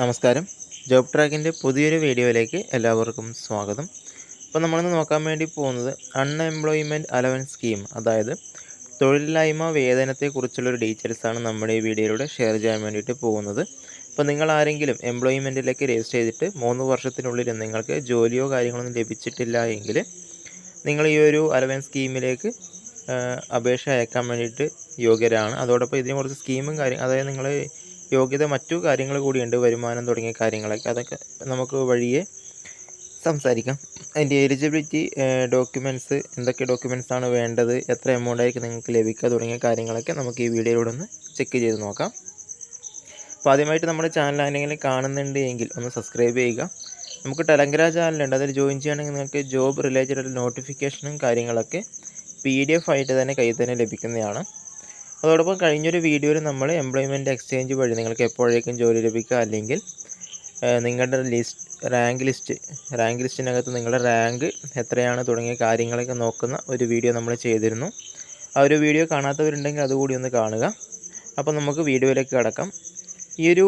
നമസ്കാരം. ജോബ് ട്രാക്കിന്റെ പുതിയൊരു വീഡിയോയിലേക്ക് എല്ലാവർക്കും സ്വാഗതം. അപ്പോൾ നമ്മളിന്ന് നോക്കാൻ വേണ്ടി പോകുന്നത് അൺഎംപ്ലോയ്മെന്റ് അലവൻസ് സ്കീം അതായത് തൊഴിലില്ലായ്മ വേതനത്തെക്കുറിച്ചുള്ളൊരു ഡീറ്റെയിൽസാണ് നമ്മുടെ ഈ വീഡിയോയിലൂടെ ഷെയർ ചെയ്യാൻ വേണ്ടിയിട്ട് പോകുന്നത്. അപ്പോൾ നിങ്ങൾ ആരെങ്കിലും എംപ്ലോയ്മെന്റിലേക്ക് രജിസ്റ്റർ ചെയ്തിട്ട് മൂന്ന് വർഷത്തിനുള്ളിൽ നിങ്ങൾക്ക് ജോലിയോ കാര്യങ്ങളൊന്നും ലഭിച്ചിട്ടില്ല എങ്കിൽ നിങ്ങൾ ഈ ഒരു അലവൻസ് സ്കീമിലേക്ക് അപേക്ഷ അയക്കാൻ വേണ്ടിയിട്ട് യോഗ്യരാണ്. അതോടൊപ്പം കുറച്ച് സ്കീമും കാര്യം അതായത് നിങ്ങൾ യോഗ്യത മറ്റു കാര്യങ്ങൾ കൂടിയുണ്ട് വരുമാനം തുടങ്ങിയ കാര്യങ്ങളൊക്കെ. അതൊക്കെ നമുക്ക് വഴിയെ സംസാരിക്കാം. അതിന്റെ എലിജിബിലിറ്റി ഡോക്യുമെന്റ്സ് എന്തൊക്കെ ഡോക്യുമെന്റ്സ് ആണ് വേണ്ടത് എത്ര എമൗണ്ട് ആയിരിക്കും നിങ്ങൾക്ക് ലഭിക്കുക തുടങ്ങിയ കാര്യങ്ങളൊക്കെ നമുക്ക് ഈ വീഡിയോയിലൂടെ ഒന്ന് ചെക്ക് ചെയ്ത് നോക്കാം. അപ്പോൾ ആദ്യമായിട്ട് നമ്മുടെ ചാനൽ ആരെങ്കിലും കാണുന്നുണ്ട് എങ്കിൽ ഒന്ന് സബ്സ്ക്രൈബ് ചെയ്യുക. നമുക്ക് ടെലഗ്രാം ചാനലുണ്ട് അതിൽ ജോയിൻ ചെയ്യുകയാണെങ്കിൽ നിങ്ങൾക്ക് ജോബ് റിലേറ്റഡ് നോട്ടിഫിക്കേഷനും കാര്യങ്ങളൊക്കെ പി ഡി എഫ് ആയിട്ട് തന്നെ കയ്യിൽ തന്നെ ലഭിക്കുന്നതാണ്. അതോടൊപ്പം കഴിഞ്ഞൊരു വീഡിയോയിൽ നമ്മൾ എംപ്ലോയ്മെന്റ് എക്സ്ചേഞ്ച് വഴി നിങ്ങൾക്ക് എപ്പോഴേക്കും ജോലി ലഭിക്കുക അല്ലെങ്കിൽ നിങ്ങളുടെ ലിസ്റ്റ് റാങ്ക് ലിസ്റ്റ് റാങ്ക് ലിസ്റ്റിനകത്ത് നിങ്ങളുടെ റാങ്ക് എത്രയാണ് തുടങ്ങിയ കാര്യങ്ങളൊക്കെ നോക്കുന്ന ഒരു വീഡിയോ നമ്മൾ ചെയ്തിരുന്നു. ആ ഒരു വീഡിയോ കാണാത്തവരുണ്ടെങ്കിൽ അതുകൂടി ഒന്ന് കാണുക. അപ്പോൾ നമുക്ക് വീഡിയോയിലേക്ക് കടക്കാം. ഈ ഒരു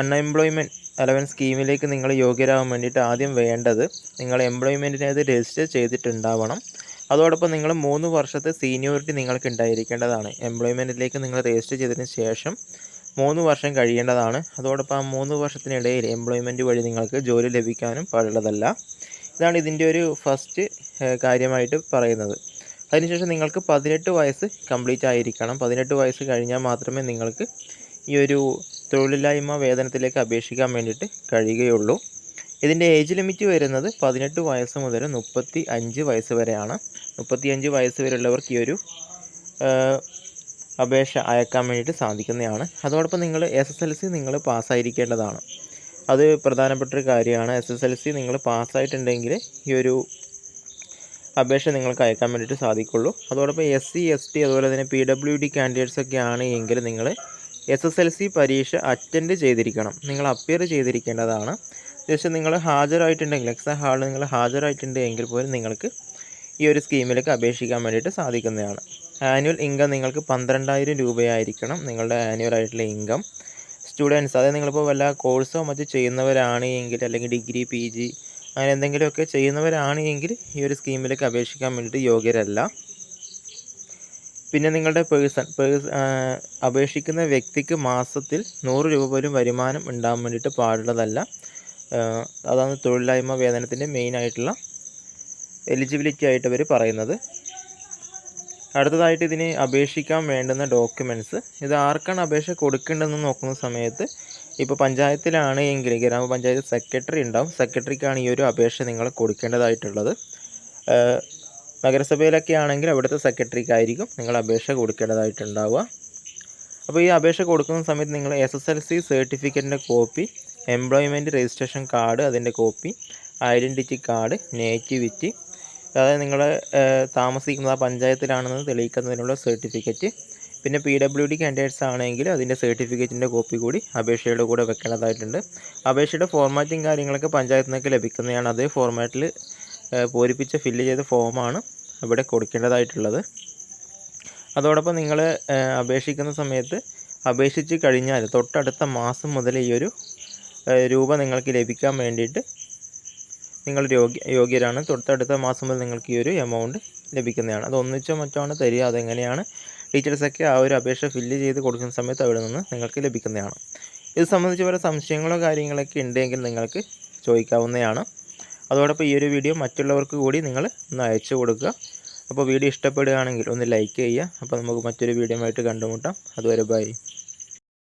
അൺഎംപ്ലോയ്മെന്റ് അലവൻസ് സ്കീമിലേക്ക് നിങ്ങൾ യോഗ്യരാകാൻ വേണ്ടിയിട്ട് ആദ്യം വേണ്ടത് നിങ്ങൾ എംപ്ലോയ്മെന്റിനകത്ത് രജിസ്റ്റർ ചെയ്തിട്ടുണ്ടാവണം. അതോടൊപ്പം നിങ്ങൾ മൂന്ന് വർഷത്തെ സീനിയോറിറ്റി നിങ്ങൾക്ക് ഉണ്ടായിരിക്കേണ്ടതാണ്. എംപ്ലോയ്മെന്റിലേക്ക് നിങ്ങൾ രജിസ്റ്റർ ചെയ്തതിന് ശേഷം മൂന്ന് വർഷം കഴിയേണ്ടതാണ്. അതോടൊപ്പം ആ മൂന്ന് വർഷത്തിനിടയിൽ എംപ്ലോയ്മെന്റ് വഴി നിങ്ങൾക്ക് ജോലി ലഭിക്കാനും പാടുള്ളതല്ല. ഇതാണ് ഇതിന്റെ ഒരു ഫസ്റ്റ് കാര്യമായിട്ട് പറയുന്നത്. അതിനുശേഷം നിങ്ങൾക്ക് പതിനെട്ട് വയസ്സ് കംപ്ലീറ്റ് ആയിരിക്കണം. പതിനെട്ട് വയസ്സ് കഴിഞ്ഞാൽ മാത്രമേ നിങ്ങൾക്ക് ഈ ഒരു തൊഴിലില്ലായ്മ വേതനത്തിലേക്ക് അപേക്ഷിക്കാൻ വേണ്ടിയിട്ട് കഴിയുകയുള്ളൂ. ഇതിന്റെ ഏജ് ലിമിറ്റ് വരുന്നത് പതിനെട്ട് വയസ്സ് മുതൽ മുപ്പത്തി അഞ്ച് വയസ്സ് വരെയാണ്. മുപ്പത്തി അഞ്ച് വയസ്സ് വരെയുള്ളവർക്ക് ഈ ഒരു അപേക്ഷ അയക്കാൻ വേണ്ടിയിട്ട് സാധിക്കുന്നതാണ്. അതോടൊപ്പം നിങ്ങൾ എസ് എസ് എൽ സി നിങ്ങൾ പാസ്സായിരിക്കേണ്ടതാണ്. അത് പ്രധാനപ്പെട്ട ഒരു കാര്യമാണ്. എസ് എസ് എൽ സി നിങ്ങൾ പാസ്സായിട്ടുണ്ടെങ്കിൽ ഈ ഒരു അപേക്ഷ നിങ്ങൾക്ക് അയക്കാൻ വേണ്ടിയിട്ട് സാധിക്കുള്ളൂ. അതോടൊപ്പം എസ് സി എസ് ടി അതുപോലെ തന്നെ പി ഡബ്ല്യു ഡി കാൻഡിഡേറ്റ്സ് ഒക്കെ ആണ് എങ്കിൽ നിങ്ങൾ എസ് എസ് എൽ സി പരീക്ഷ അറ്റൻഡ് ചെയ്തിരിക്കണം. നിങ്ങൾ അപ്പിയർ ചെയ്തിരിക്കേണ്ടതാണ്. ജസ്റ്റ് നിങ്ങൾ ഹാജരായിട്ടുണ്ടെങ്കിൽ എക്സാം ഹാളിൽ നിങ്ങൾ ഹാജരായിട്ടുണ്ട് എങ്കിൽ പോലും നിങ്ങൾക്ക് ഈ ഒരു സ്കീമിലേക്ക് അപേക്ഷിക്കാൻ വേണ്ടിയിട്ട് സാധിക്കുന്നതാണ്. ആനുവൽ ഇൻകം നിങ്ങൾക്ക് പന്ത്രണ്ടായിരം രൂപയായിരിക്കണം നിങ്ങളുടെ ആനുവൽ ആയിട്ടുള്ള ഇൻകം. സ്റ്റുഡൻസ് അതായത് നിങ്ങളിപ്പോൾ വല്ല കോഴ്സോ മറ്റോ ചെയ്യുന്നവരാണ് എങ്കിൽ അല്ലെങ്കിൽ ഡിഗ്രി പി ജി അങ്ങനെ എന്തെങ്കിലുമൊക്കെ ചെയ്യുന്നവരാണ് എങ്കിൽ ഈ ഒരു സ്കീമിലേക്ക് അപേക്ഷിക്കാൻ വേണ്ടിയിട്ട് യോഗ്യരല്ല. പിന്നെ നിങ്ങളുടെ പേഴ്സൺ പേഴ്സ് അപേക്ഷിക്കുന്ന വ്യക്തിക്ക് മാസത്തിൽ നൂറ് രൂപ പോലും വരുമാനം ഉണ്ടാകാൻ വേണ്ടിയിട്ട് പാടുള്ളതല്ല. അതാണ് തൊഴിലില്ലായ്മ വേതനത്തിന്റെ മെയിൻ ആയിട്ടുള്ള എലിജിബിലിറ്റി ആയിട്ട് അവർ പറയുന്നത്. അടുത്തതായിട്ട് ഇതിന് അപേക്ഷിക്കാൻ വേണ്ടുന്ന ഡോക്യുമെന്റ്സ് ഇത് ആർക്കാണ് അപേക്ഷ കൊടുക്കേണ്ടതെന്ന് നോക്കുന്ന സമയത്ത് ഇപ്പോൾ പഞ്ചായത്തിലാണ് എങ്കിൽ ഗ്രാമപഞ്ചായത്ത് സെക്രട്ടറി ഉണ്ടാവും. സെക്രട്ടറിക്കാണ് ഈ ഒരു അപേക്ഷ നിങ്ങൾ കൊടുക്കേണ്ടതായിട്ടുള്ളത്. നഗരസഭയിലൊക്കെ ആണെങ്കിൽ അവിടുത്തെ സെക്രട്ടറിക്കായിരിക്കും നിങ്ങൾ അപേക്ഷ കൊടുക്കേണ്ടതായിട്ടുണ്ടാവുക. അപ്പോൾ ഈ അപേക്ഷ കൊടുക്കുന്ന സമയത്ത് നിങ്ങൾ എസ് എസ് എൽ സി സർട്ടിഫിക്കറ്റിന്റെ കോപ്പി എംപ്ലോയ്മെന്റ് രജിസ്ട്രേഷൻ കാർഡ് അതിന്റെ കോപ്പി ഐഡന്റിറ്റി കാർഡ് നേറ്റിവിറ്റി അതായത് നിങ്ങൾ താമസിക്കുന്നത് ആ പഞ്ചായത്തിലാണെന്ന് തെളിയിക്കുന്നതിനുള്ള സർട്ടിഫിക്കറ്റ് പിന്നെ പി ഡബ്ല്യു ഡി കാൻഡിഡേറ്റ്സ് ആണെങ്കിൽ അതിന്റെ സർട്ടിഫിക്കറ്റിന്റെ കോപ്പി കൂടി അപേക്ഷയുടെ കൂടെ വെക്കേണ്ടതായിട്ടുണ്ട്. അപേക്ഷയുടെ ഫോർമാറ്റും കാര്യങ്ങളൊക്കെ പഞ്ചായത്തിൽ നിന്നൊക്കെ ലഭിക്കുന്നതാണ്. അതേ ഫോർമാറ്റിൽ പൂരിപ്പിച്ച് ഫില്ല് ചെയ്ത ഫോമാണ് ഇവിടെ കൊടുക്കേണ്ടതായിട്ടുള്ളത്. അതോടൊപ്പം നിങ്ങൾ അപേക്ഷിക്കുന്ന സമയത്ത് അപേക്ഷിച്ച് കഴിഞ്ഞാൽ തൊട്ടടുത്ത മാസം മുതൽ ഈ ഒരു രൂപ നിങ്ങൾക്ക് ലഭിക്കാൻ വേണ്ടിയിട്ട് നിങ്ങൾ യോഗ്യ യോഗ്യരാണ്. തൊട്ടടുത്ത മാസം മുതൽ നിങ്ങൾക്ക് ഈ ഒരു എമൗണ്ട് ലഭിക്കുന്നതാണ്. അത് ഒന്നിച്ചോ മറ്റോ ആണ് തരിക. അതെങ്ങനെയാണ്? ഡീറ്റെയിൽസൊക്കെ ആ ഒരു അപേക്ഷ ഫില്ല് ചെയ്ത് കൊടുക്കുന്ന സമയത്ത് അവിടെ നിന്ന് നിങ്ങൾക്ക് ലഭിക്കുന്നതാണ്. ഇത് സംബന്ധിച്ച് പല സംശയങ്ങളോ കാര്യങ്ങളൊക്കെ ഉണ്ടെങ്കിൽ നിങ്ങൾക്ക് ചോദിക്കാവുന്നതാണ്. അതോടൊപ്പം ഈ ഒരു വീഡിയോ മറ്റുള്ളവർക്ക് കൂടി നിങ്ങൾ ഒന്ന് അയച്ചു കൊടുക്കുക. അപ്പോൾ വീഡിയോ ഇഷ്ടപ്പെടുകയാണെങ്കിൽ ഒന്ന് ലൈക്ക് ചെയ്യുക. അപ്പോൾ നമുക്ക് മറ്റൊരു വീഡിയോ ആയിട്ട് കണ്ടുമുട്ടാം. അതുവരെ ബൈ